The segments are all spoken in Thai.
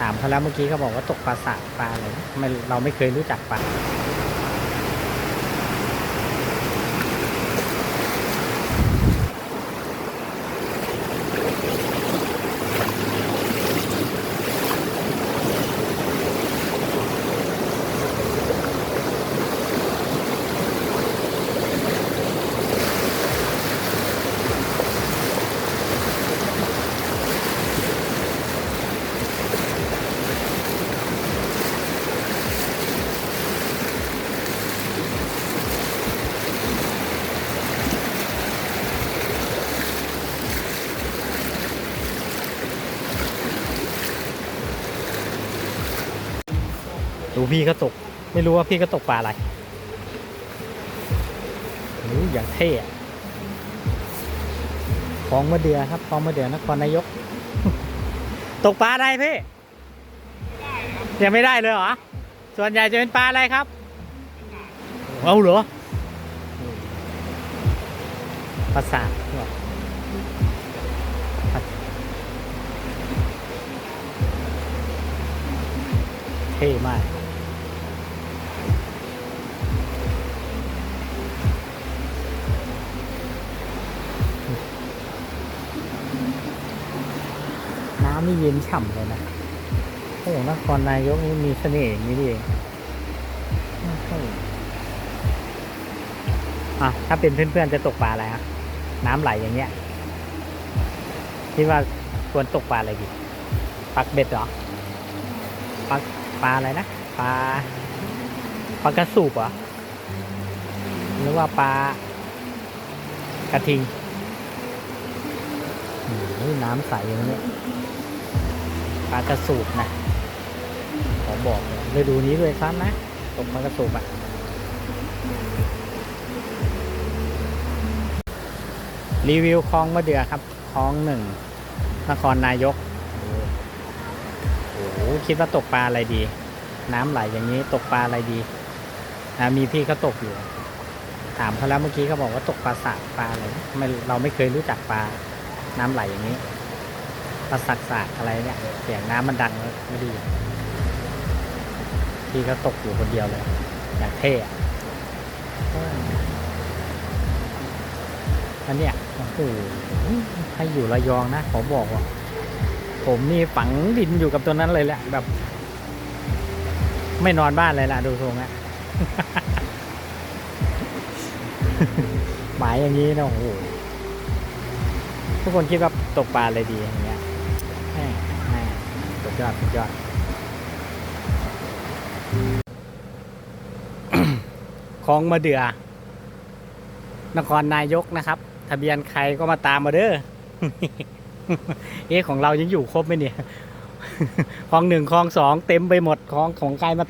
ถามเขาแล้วเมื่อกี้เขาบอกว่าตกปลาสาปลาอะไรไม่เราไม่เคยรู้จักปลา ดูพี่เขาตก ไม่รู้ว่าพี่เขาตกปลาอะไรโอ้ยอย่างเท่อะคลองมะเดือครับคลองมะเดือนครนายก ตกปลาอะไรพี่ยังไม่ได้เลยเหรอ ส่วนใหญ่จะเป็นปลาอะไรครับ เอาเหรอปลาสากเหรอปลาเท่มาก นี่เย็นฉ่ำเลยนะโอ้โหนครนายกนี่มีเสน่ห์อย่างนี้นี่เองโอ้โหอะถ้าเป็นเพื่อนๆจะตกปลาอะไรฮะน้ำไหลอย่างเงี้ยคิดว่าควรตกปลาอะไรดีปักเบ็ดเหรอปักปลาอะไรนะปลาปลากระสูบเหรอหรือว่าปลากระทิงน้ำใสอย่างเนี้ป ลากระสูบนะขอบอกเลยดูนี้ด้วยซ้ำนะตกปลากระสูบอะรีวิวคลองมะเดือครับคลองหนึ่งนครนายกโอ้โหคิดว่าตกปลาอะไรดี น้ำไหลอย่างนี้ตกปลาอะไรดีนะมีพี่เขาตกอยู่ ถามเขาแล้วเมื่อกี้เขาบอกว่าตกปลาสากปลาอะไรไม่เราไม่เคยรู้จักปลาน้ำไหลอย่างนี้ ปลาสักสากอะไรเนี่ย เสียงน้ำมันดังแล้วไม่ดี พี่ก็ตกอยู่คนเดียวเลย อย่างเท่อันเนี้ยโอ้โหให้อยู่ระยองนะขอบอกว่า ผมนี่ฝังดินอยู่กับตัวนั้นเลยแหละ แบบ ไม่นอนบ้านเลยล่ะ ดูทรงอะหมายอย่างนี้นะโอ้โหทุกคนคิดว่าตกปลาอะไรดีอย่างเงี้ ยอดสุดยอดคลองมาเดือนครนายกนะครับ ทะเบียนใครก็มาตามมาเด้อเอ๊ะของเรายังอยู่ครบไหมเนี่ยคลองหนึ่งคลองสองเต็มไปหมดคลองของใครมา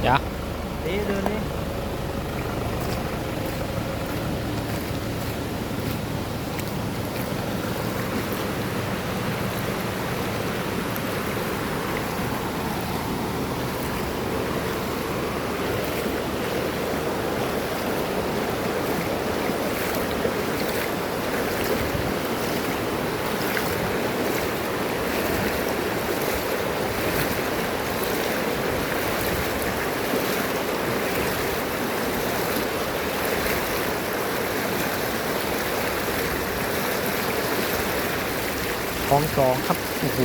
เดี๋ยว องสองครับโอ้โห